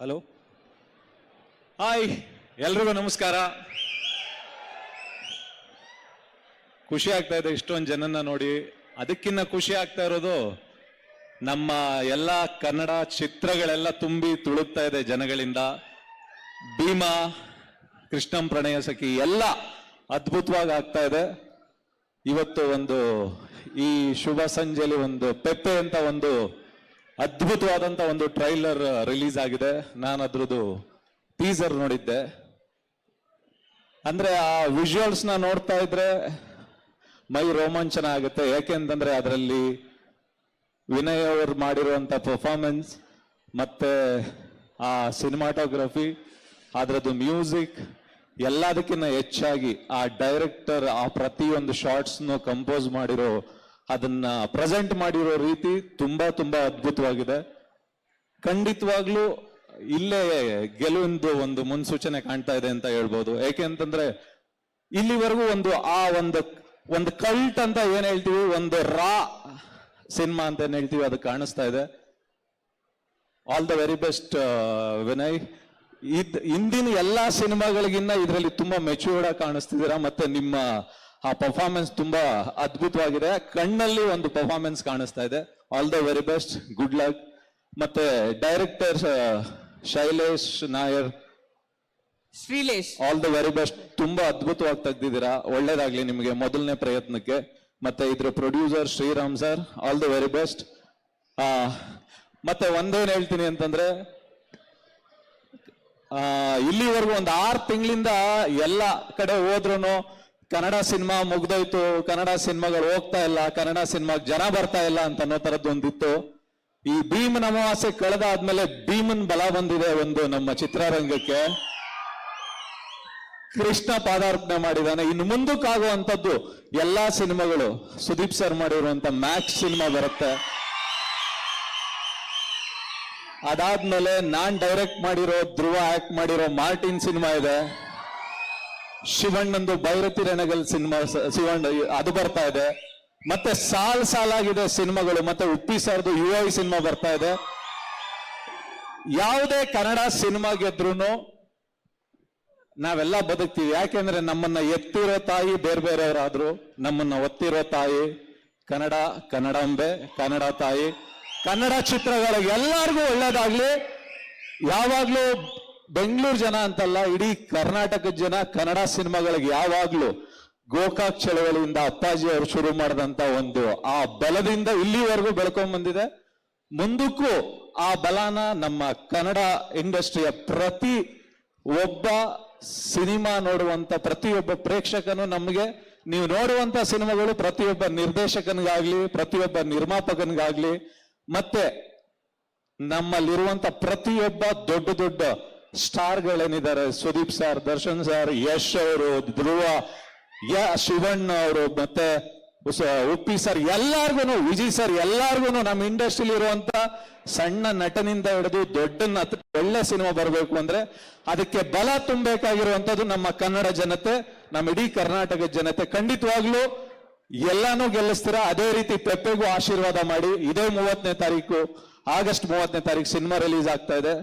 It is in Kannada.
ಹಲೋ. ಹಾಯ್, ಎಲ್ರಿಗೂ ನಮಸ್ಕಾರ. ಖುಷಿ ಆಗ್ತಾ ಇದೆ ಇಷ್ಟೊಂದು ಜನನ ನೋಡಿ. ಅದಕ್ಕಿಂತ ಖುಷಿ ಆಗ್ತಾ ಇರೋದು, ನಮ್ಮ ಎಲ್ಲ ಕನ್ನಡ ಚಿತ್ರಗಳೆಲ್ಲ ತುಂಬಿ ತುಳುಕ್ತಾ ಇದೆ ಜನಗಳಿಂದ. ಭೀಮಾ, ಕೃಷ್ಣಂ ಪ್ರಣಯ ಸಖಿ ಎಲ್ಲ ಅದ್ಭುತವಾಗಿ ಆಗ್ತಾ ಇದೆ. ಇವತ್ತು ಒಂದು ಈ ಶುಭ ಸಂಜೆಲಿ ಒಂದು ಪೆಪ್ಪೆ ಅಂತ ಒಂದು ಅದ್ಭುತವಾದಂತ ಒಂದು ಟ್ರೈಲರ್ ರಿಲೀಸ್ ಆಗಿದೆ. ನಾನು ಅದ್ರದ್ದು ಟೀಸರ್ ನೋಡಿದ್ದೆ. ಅಂದ್ರೆ ಆ ವಿಜುವಲ್ಸ್ನ ನೋಡ್ತಾ ಇದ್ರೆ ಮೈ ರೋಮಾಂಚನ ಆಗುತ್ತೆ. ಯಾಕೆಂತಂದ್ರೆ ಅದರಲ್ಲಿ ವಿನಯ್ ಅವರು ಮಾಡಿರುವಂತ ಪರ್ಫಾರ್ಮೆನ್ಸ್ ಮತ್ತೆ ಆ ಸಿನಿಮಾಟೋಗ್ರಫಿ ಅದರದ್ದು ಮ್ಯೂಸಿಕ್ ಎಲ್ಲದಕ್ಕಿಂತ ಹೆಚ್ಚಾಗಿ ಆ ಡೈರೆಕ್ಟರ್ ಆ ಪ್ರತಿಯೊಂದು ಶಾರ್ಟ್ಸ್ನು ಕಂಪೋಸ್ ಮಾಡಿರೋ ಅದನ್ನ ಪ್ರೆಸೆಂಟ್ ಮಾಡಿರೋ ರೀತಿ ತುಂಬಾ ತುಂಬಾ ಅದ್ಭುತವಾಗಿದೆ. ಖಂಡಿತವಾಗ್ಲೂ ಇಲ್ಲೇ ಗೆಲುವಿಂದು ಒಂದು ಮುನ್ಸೂಚನೆ ಕಾಣ್ತಾ ಇದೆ ಅಂತ ಹೇಳ್ಬೋದು. ಯಾಕೆಂತಂದ್ರೆ ಇಲ್ಲಿವರೆಗೂ ಒಂದು ಆ ಒಂದು ಒಂದು ಕಲ್ಟ್ ಅಂತ ಏನ್ ಹೇಳ್ತೀವಿ? ಒಂದು ರಾ ಸಿನಿಮಾ ಅಂತ ಏನ್ ಹೇಳ್ತೀವಿ? ಅದು ಕಾಣಿಸ್ತಾ ಇದೆ. All the very best Vinay. ಇದ್, ಇಂದಿನ ಎಲ್ಲಾ ಸಿನಿಮಾಗಳಿಗಿನ್ನ ಇದರಲ್ಲಿ ತುಂಬಾ ಮೆಚೂರ್ಡ್ ಆಗಿ ಕಾಣಿಸ್ತಿದ್ದೀರಾ? ಮತ್ತೆ ನಿಮ್ಮ ಆ ಪರ್ಫಾರ್ಮೆನ್ಸ್ ತುಂಬಾ ಅದ್ಭುತವಾಗಿದೆ. ಕಣ್ಣಲ್ಲಿ ಒಂದು ಪರ್ಫಾರ್ಮೆನ್ಸ್ ಕಾಣಿಸ್ತಾ ಇದೆ. All the very best good luck ಮತ್ತೆ director Shailesh Nair. Shrilesh. All the very best ತುಂಬಾ ಅದ್ಭುತವಾಗಿ ತೆಗ್ದಿದ್ದೀರಾ. ಒಳ್ಳೇದಾಗ್ಲಿ ನಿಮಗೆ ಮೊದಲನೇ ಪ್ರಯತ್ನಕ್ಕೆ. ಮತ್ತೆ ಇದ್ರ producer Shriram sir all the very best ಮತ್ತೆ ಒಂದೇನ್ ಹೇಳ್ತೀನಿ ಅಂತಂದ್ರೆ ಇಲ್ಲಿವರೆಗೂ ಒಂದು ಆರು ತಿಂಗಳಿಂದ ಎಲ್ಲ ಕಡೆ ಹೋದ್ರು ಕನ್ನಡ ಸಿನಿಮಾ ಮುಗ್ದೋಯ್ತು, ಕನ್ನಡ ಸಿನಿಮಾಗಳು ಹೋಗ್ತಾ ಇಲ್ಲ, ಕನ್ನಡ ಸಿನಿಮಾಗ್ ಜನ ಬರ್ತಾ ಇಲ್ಲ ಅಂತ ಅನ್ನೋ ತರದ್ದು ಒಂದಿತ್ತು. ಈ ಭೀಮನ ಅಮಾವಾಸ್ಯೆ ಕಳೆದಾದ್ಮೇಲೆ ಭೀಮನ್ ಬಲ ಬಂದಿದೆ ಒಂದು ನಮ್ಮ ಚಿತ್ರರಂಗಕ್ಕೆ. ಕೃಷ್ಣ ಪಾದಾರ್ಪಣೆ ಮಾಡಿದಾನೆ ಇನ್ನು ಮುಂದಕ್ಕಾಗುವಂಥದ್ದು ಎಲ್ಲಾ ಸಿನಿಮಾಗಳು. ಸುದೀಪ್ ಸರ್ ಮಾಡಿರುವಂತ ಮ್ಯಾಕ್ಸ್ ಸಿನಿಮಾ ಬರುತ್ತೆ. ಅದಾದ್ಮೇಲೆ ನಾನ್ ಡೈರೆಕ್ಟ್ ಮಾಡಿರೋ, ಧ್ರುವ ಆಕ್ಟ್ ಮಾಡಿರೋ ಮಾರ್ಟಿನ್ ಸಿನಿಮಾ ಇದೆ. ಶಿವಣ್ಣಂದು ಭೈರತಿ ರಣಗಲ್ ಸಿನಿಮಾ ಶಿವಣ್ಣ ಅದು ಬರ್ತಾ ಇದೆ. ಮತ್ತೆ ಸಾಲ್ ಸಾಲಾಗಿದೆ ಸಿನಿಮಾಗಳು, ಮತ್ತೆ ಉಪ್ಪಿ ಸಾರ್ದು ಯು ಐ ಸಿನಿಮಾ ಬರ್ತಾ ಇದೆ. ಯಾವುದೇ ಕನ್ನಡ ಸಿನಿಮಾ ಗೆದ್ರು ನಾವೆಲ್ಲ ಬದುಕ್ತೀವಿ. ಯಾಕೆಂದ್ರೆ ನಮ್ಮನ್ನ ಎತ್ತಿರೋ ತಾಯಿ ಬೇರೆ ಬೇರೆಯವರಾದ್ರು, ನಮ್ಮನ್ನ ಒತ್ತಿರೋ ತಾಯಿ ಕನ್ನಡ ಕನ್ನಡಾಂಬೆ ಕನ್ನಡ ತಾಯಿ, ಕನ್ನಡ ಚಿತ್ರಗಳಿಗೆ ಎಲ್ಲರಿಗೂ ಒಳ್ಳೇದಾಗ್ಲಿ, ಯಾವಾಗ್ಲೂ ಬೆಂಗಳೂರು ಜನ ಅಂತಲ್ಲ, ಇಡೀ ಕರ್ನಾಟಕದ ಜನ ಕನ್ನಡ ಸಿನಿಮಾಗಳಿಗೆ ಯಾವಾಗ್ಲೂ ಗೋಕಾಕ್ ಚಳವಳಿಯಿಂದ ಅಪ್ಪಾಜಿ ಅವರು ಶುರು ಮಾಡಿದಂತ ಒಂದು ಆ ಬಲದಿಂದ ಇಲ್ಲಿವರೆಗೂ ಬೆಳ್ಕೊಂಡ್ ಬಂದಿದೆ. ಮುಂದಕ್ಕೂ ಆ ಬಲನ ನಮ್ಮ ಕನ್ನಡ ಇಂಡಸ್ಟ್ರಿಯ ಪ್ರತಿ ಒಬ್ಬ ಸಿನಿಮಾ ನೋಡುವಂತ ಪ್ರತಿಯೊಬ್ಬ ಪ್ರೇಕ್ಷಕನು ನಮಗೆ, ನೀವು ನೋಡುವಂತ ಸಿನಿಮಾಗಳು ಪ್ರತಿಯೊಬ್ಬ ನಿರ್ದೇಶಕನಿಗಾಗ್ಲಿ, ಪ್ರತಿಯೊಬ್ಬ ನಿರ್ಮಾಪಕನಿಗಾಗ್ಲಿ, ಮತ್ತೆ ನಮ್ಮಲ್ಲಿರುವಂತ ಪ್ರತಿಯೊಬ್ಬ ದೊಡ್ಡ ದೊಡ್ಡ ಸ್ಟಾರ್ಗಳೇನಿದ್ದಾರೆ? ಸುದೀಪ್ ಸರ್, ದರ್ಶನ್ ಸರ್, ಯಶ್ ಅವರು, ಧ್ರುವ, ಯ ಶಿವಣ್ಣ ಅವರು, ಮತ್ತೆ ಉಪ್ಪಿ ಸರ್ ಎಲ್ಲಾರ್ಗು ವಿಜಯ್ ಸರ್ ಎಲ್ಲಾರ್ಗು ನಮ್ಮ ಇಂಡಸ್ಟ್ರಿಲಿ ಇರುವಂತ ಸಣ್ಣ ನಟನಿಂದ ಹಿಡಿದು ದೊಡ್ಡ ಒಳ್ಳೆ ಸಿನಿಮಾ ಬರಬೇಕು ಅಂದ್ರೆ ಅದಕ್ಕೆ ಬಲ ತುಂಬಬೇಕಾಗಿರುವಂತದ್ದು ನಮ್ಮ ಕನ್ನಡ ಜನತೆ, ನಮ್ಮ ಇಡೀ ಕರ್ನಾಟಕದ ಜನತೆ. ಖಂಡಿತವಾಗ್ಲೂ ಎಲ್ಲಾನು ಗೆಲ್ಲಿಸ್ತೀರಾ? ಅದೇ ರೀತಿ ಪೆಪ್ಪೆಗೂ ಆಶೀರ್ವಾದ ಮಾಡಿ. ಇದೇ ಮೂವತ್ತನೇ ತಾರೀಕು, ಆಗಸ್ಟ್ ಮೂವತ್ತನೇ ತಾರೀಕು ಸಿನಿಮಾ ರಿಲೀಸ್ ಆಗ್ತಾ ಇದೆ.